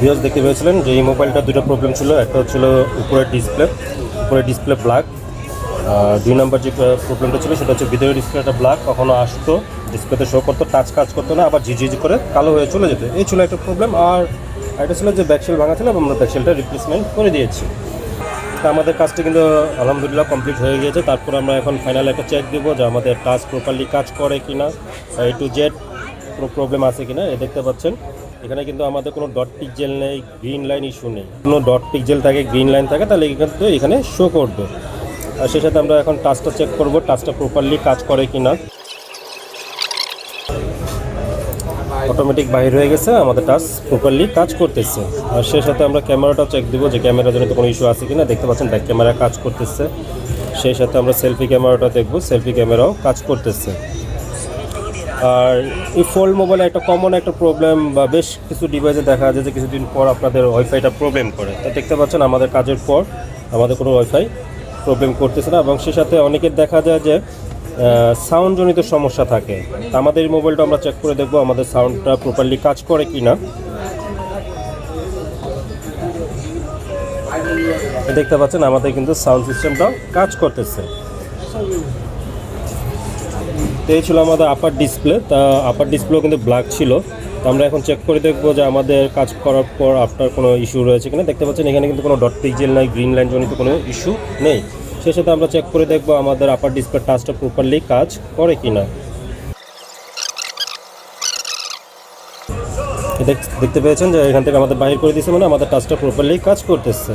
Views দেখতে পেয়েছিলেন যে এই মোবাইলটা দুটো প্রবলেম ছিল। একটা হচ্ছিল উপরের ডিসপ্লে উপরের ডিসপ্লে ব্ল্যাক দুই নম্বর যে প্রবলেমটা ছিল সেটা হচ্ছে ভিতরের ডিসপ্লেটা ব্ল্যাক কখনো আসতো ডিসপ্লেতে শো করতো টাচ কাজ করতো না, আবার ঝিঝিঝি করে কালো হয়ে চলে যেত। এই ছিল একটা প্রবলেম আর একটা ছিল যে ব্যাকসেল ভাঙা ছিল আমরা ব্যাকসেলটা রিপ্লেসমেন্ট করে দিয়েছি। তা আমাদের কাজটা কিন্তু আলহামদুলিল্লাহ কমপ্লিট হয়ে গিয়েছে। তারপর আমরা এখন ফাইনাল একটা চেক দেবো যে আমাদের টাচ প্রপারলি কাজ করে কি না এ টু জেড কোনো প্রবলেম আছে কি না এ দেখতে পাচ্ছেন। এখানে কিন্তু আমাদের কোনো ডট পিকজেল নেই গ্রিন লাইন ইস্যু নেই। কোনো ডট পিকজেল থাকে গ্রিন লাইন থাকে, তাহলে কিন্তু এখানে শো করবে। আর সেই সাথে আমরা এখন টাচটা চেক করব টাচটা প্রপারলি কাজ করে কি না অটোমেটিক বাইর হয়ে গেছে, আমাদের টাচ প্রপারলি কাজ করতেছে। আর সেই সাথে আমরা ক্যামেরাটাও চেক দিব যে ক্যামেরার জন্য কোনো ইস্যু আছে কিনা। দেখতে পাচ্ছেন ব্যাক ক্যামেরা কাজ করতেছে। সেই সাথে আমরা সেলফি ক্যামেরাটা দেখব সেলফি ক্যামেরাও কাজ করতেছে। আর এই ফোল্ড মোবাইলে একটা কমন একটা প্রবলেম বা বেশ কিছু ডিভাইসে দেখা যায় যে কিছুদিন পর আপনাদের ওয়াইফাইটা প্রবলেম করে। তো দেখতে পাচ্ছেন আমাদের কাজের পর আমাদের কোনো ওয়াইফাই প্রবলেম করতেছে না এবং সে সাথে অনেকের দেখা যায় যে সাউন্ড জনিত সমস্যা থাকে। আমাদের এই মোবাইলটা আমরা চেক করে দেখব আমাদের সাউন্ডটা প্রপারলি কাজ করে কি না দেখতে পাচ্ছেন আমাদের কিন্তু সাউন্ড সিস্টেমটাও কাজ করতেছে। এই ছিল আমাদের আপার ডিসপ্লে তা আপার ডিসপ্লেও কিন্তু ব্ল্যাক ছিল। তো আমরা এখন চেক করে দেখব যে আমাদের কাজ করার পর আপনার কোনো ইস্যু রয়েছে কিনা। দেখতে পাচ্ছেন এখানে কিন্তু কোনো ডট পিক্সেল নাই গ্রিন লাইন জনিত কোনো ইস্যু নেই। সে সাথে আমরা চেক করে দেখব আমাদের আপার ডিসপ্লে টাচটা প্রপারলি কাজ করে কি না দেখতে পেয়েছেন যে এখান থেকে আমাদের বাহির করে দিয়েছে মানে আমাদের টাচটা প্রপারলি কাজ করতেছে।